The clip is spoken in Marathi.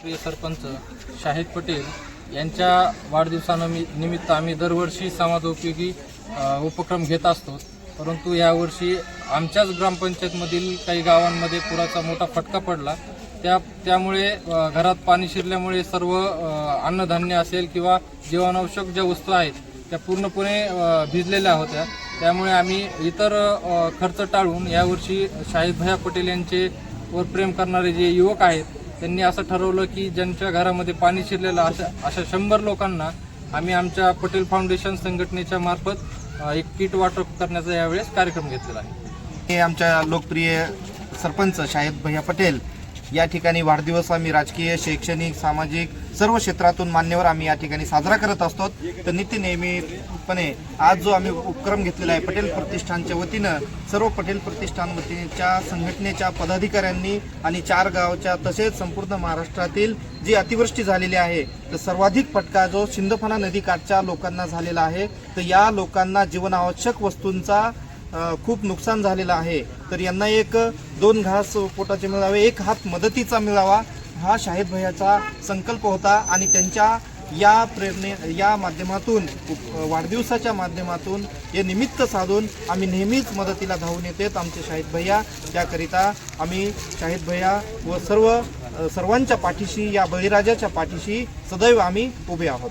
प्रिय सरपंच शाहिद पटेल यांच्या वाढदिवसानिमि निमित्त आम्ही दरवर्षी समाजोपयोगी उपक्रम घेत असतो. परंतु यावर्षी आमच्याच ग्रामपंचायतमधील काही गावांमध्ये पुराचा मोठा फटका पडला. त्या त्यामुळे घरात पाणी शिरल्यामुळे सर्व अन्नधान्य असेल किंवा जीवनावश्यक ज्या वस्तू आहेत त्या पूर्णपणे भिजलेल्या होत्या. त्यामुळे आम्ही इतर खर्च टाळून यावर्षी शाहिद भैया पटेल यांचे वर प्रेम करणारे जे युवक आहेत त्यांनी असं ठरवलं की ज्यांच्या घरामध्ये पाणी शिरलेलं अशा अशा शंभर लोकांना आम्ही आमच्या पटेल फाउंडेशन संघटनेच्या मार्फत एक किट वाटप करण्याचा यावेळेस कार्यक्रम घेतलेला आहे. हे आमच्या लोकप्रिय सरपंच शाहिद भैया पटेल या ठिकाणी वाढदिवस आम्ही राजकीय शैक्षणिक सामाजिक सर्व क्षेत्रातून मान्यवर आम्ही या ठिकाणी साजरा करत असतो. तर नित्य नेहमीपणे आज जो आम्ही उपक्रम घेतलेला आहे पटेल प्रतिष्ठानच्या वतीनं सर्व पटेल प्रतिष्ठान वतीच्या संघटनेच्या पदाधिकाऱ्यांनी आणि चार गावच्या तसेच संपूर्ण महाराष्ट्रातील जी अतिवृष्टी झालेली आहे तर सर्वाधिक फटका जो सिंदफणा नदीकाठच्या लोकांना झालेला आहे तर या लोकांना जीवनावश्यक वस्तूंचा खूप नुकसान झालेलं आहे. तर यांना एक दोन घास पोटाचे मिळावे एक हात मदतीचा मिळावा हा शाहिद भैयाचा संकल्प होता आणि त्यांच्या या प्रेरणे या माध्यमातून वाढदिवसाच्या माध्यमातून हे निमित्त साधून आम्ही नेहमीच मदतीला धावून येतेत आमचे शाहिद भैया. त्याकरिता आम्ही शाहिद भैया व सर्व सर्वांच्या पाठीशी या बळीराजाच्या पाठीशी सदैव आम्ही उभे आहोत.